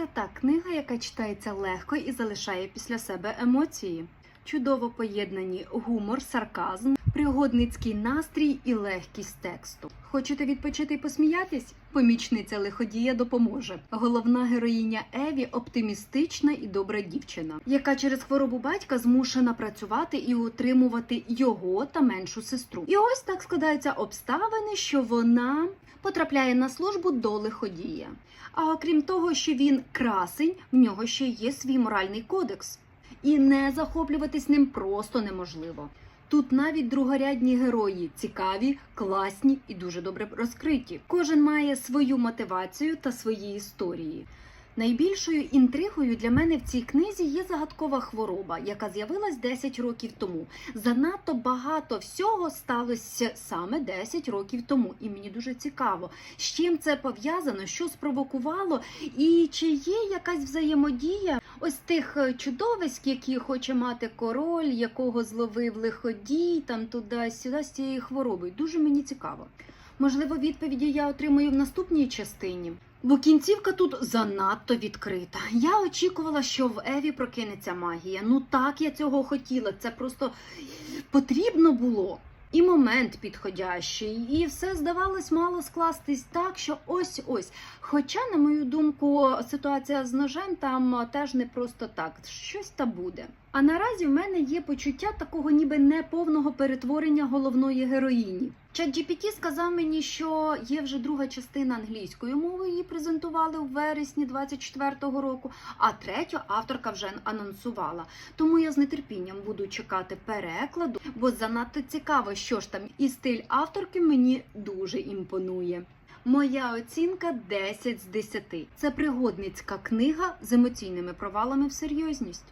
Це та книга, яка читається легко і залишає після себе емоції. Чудово поєднані гумор, сарказм, пригодницький настрій і легкість тексту. Хочете відпочити і посміятись? Помічниця лиходія допоможе. Головна героїня Еві оптимістична і добра дівчина, яка через хворобу батька змушена працювати і утримувати його та меншу сестру. І ось так складаються обставини, що вона потрапляє на службу до лиходія. А окрім того, що він красень, в нього ще є свій моральний кодекс. І не захоплюватись ним просто неможливо. Тут навіть другорядні герої цікаві, класні і дуже добре розкриті. Кожен має свою мотивацію та свої історії. Найбільшою інтригою для мене в цій книзі є загадкова хвороба, яка з'явилась 10 років тому. Занадто багато всього сталося саме 10 років тому, і мені дуже цікаво, з чим це пов'язано, що спровокувало, і чи є якась взаємодія ось тих е, чудовиськ, які хоче мати король, якого зловив лиходій, там туди-сюди з цією хворобою. Дуже мені цікаво. Можливо, відповіді я отримую в наступній частині. Бо кінцівка тут занадто відкрита. Я очікувала, що в Еві прокинеться магія. Ну так я цього хотіла. Це просто потрібно було. І момент підходящий, і все здавалось мало скластись так, що ось ось. Хоча, на мою думку, ситуація з ножем там теж не просто так, щось та буде. А наразі в мене є почуття такого ніби неповного перетворення головної героїні. ChatGPT сказав мені, що є вже друга частина англійською мовою, її презентували у вересні 24-го року, а третю авторка вже анонсувала. Тому я з нетерпінням буду чекати перекладу, бо занадто цікаво, що ж там і стиль авторки мені дуже імпонує. Моя оцінка 10 з 10. Це пригодницька книга з емоційними провалами в серйозність.